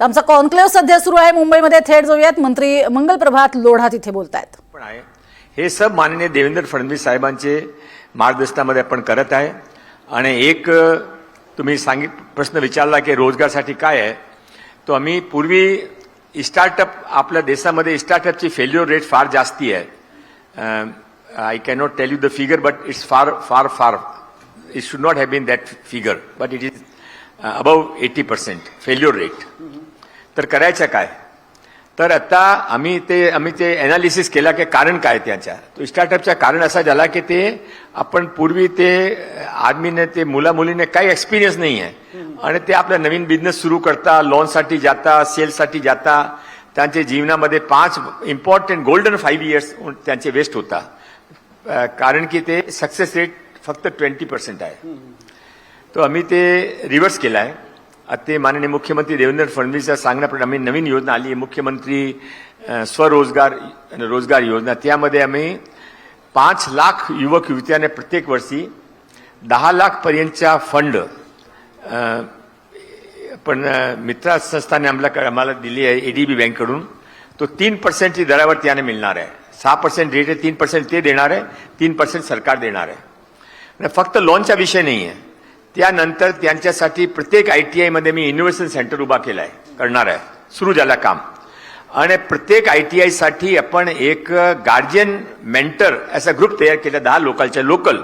तर आमचा कॉन्क्लेव्ह सध्या सुरू आहे. मुंबईमध्ये थेट जाऊयात. मंत्री मंगल प्रभात लोढा तिथे बोलतायत. पण आहे. हे सब माननीय देवेंद्र फडणवीस साहेबांचे मार्गदर्शनामध्ये आपण करत आहे. आणि एक तुम्ही सांगित प्रश्न विचारला की रोजगारसाठी काय आहे? तो आम्ही पूर्वी स्टार्टअप आपल्या देशामध्ये स्टार्टअपची फेल्युअर रेट फार जास्ती आहे. I cannot tell you the figure but it's फार फार फार it should not have been that figure but it is above eighty percent failure rate तर करायचं काय? तर आता आम्ही ते आम्ही ते अनालिसिस केला की कारण काय त्याच्या तो स्टार्टअपचा कारण असा झाला की ते आपण पूर्वी ते आदमीने ते मुलामुलीने काही एक्सपिरियन्स नाही आहे. आणि ते आपला नवीन बिझनेस सुरू करता लोनसाठी जाता सेल्ससाठी जाता त्यांच्या जीवनामध्ये पाच इम्पॉर्टंट गोल्डन फाईव्ह इयर्स त्यांचे वेस्ट होता. कारण की ते सक्सेस रेट फक्त ट्वेंटी पर्सेंट आहे. तो आम्ही ते रिव्हर्स केलं आहे आता ते माननीय मुख्यमंत्री देवेंद्र फडणवीस सांगण्याप्रमाणे आम्ही नवीन योजना आली. आहे मुख्यमंत्री स्वरोजगार आणि रोजगार योजना. त्यामध्ये आम्ही पाच लाख युवक युवत्याने प्रत्येक वर्षी दहा लाखपर्यंतच्या फंड पण मित्रा संस्थाने आम्हाला आम्हाला दिली आहे एडीबी बँककडून तो तीन पर्सेंटची दरावर त्याने मिळणार आहे. सहा पर्सेंट रेट आहे तीन पर्सेंट ते देणार आहे तीन पर्सेंट सरकार देणार आहे. फक्त लोनचा विषय नाही आहे त्यानंतर त्यांच्यासाठी प्रत्येक आय टी आयमध्ये मी इनोव्हेशन सेंटर उभा केला आहे करणार आहे. सुरू झालं काम. आणि प्रत्येक आय टी आयसाठी आपण एक गार्जियन मेंटर असा ग्रुप तयार केला दहा लोकलच्या लोकल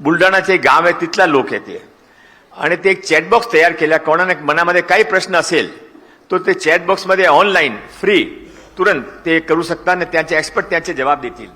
बुलढाणाचे एक गाव आहे तिथला लोक येते आणि ते एक चॅटबॉक्स तयार केला. कोणाने मनामध्ये काही प्रश्न असेल तो ते चॅटबॉक्समध्ये ऑनलाईन फ्री तुरंत ते करू शकता आणि त्यांचे एक्सपर्ट त्यांचे जबाब देतील.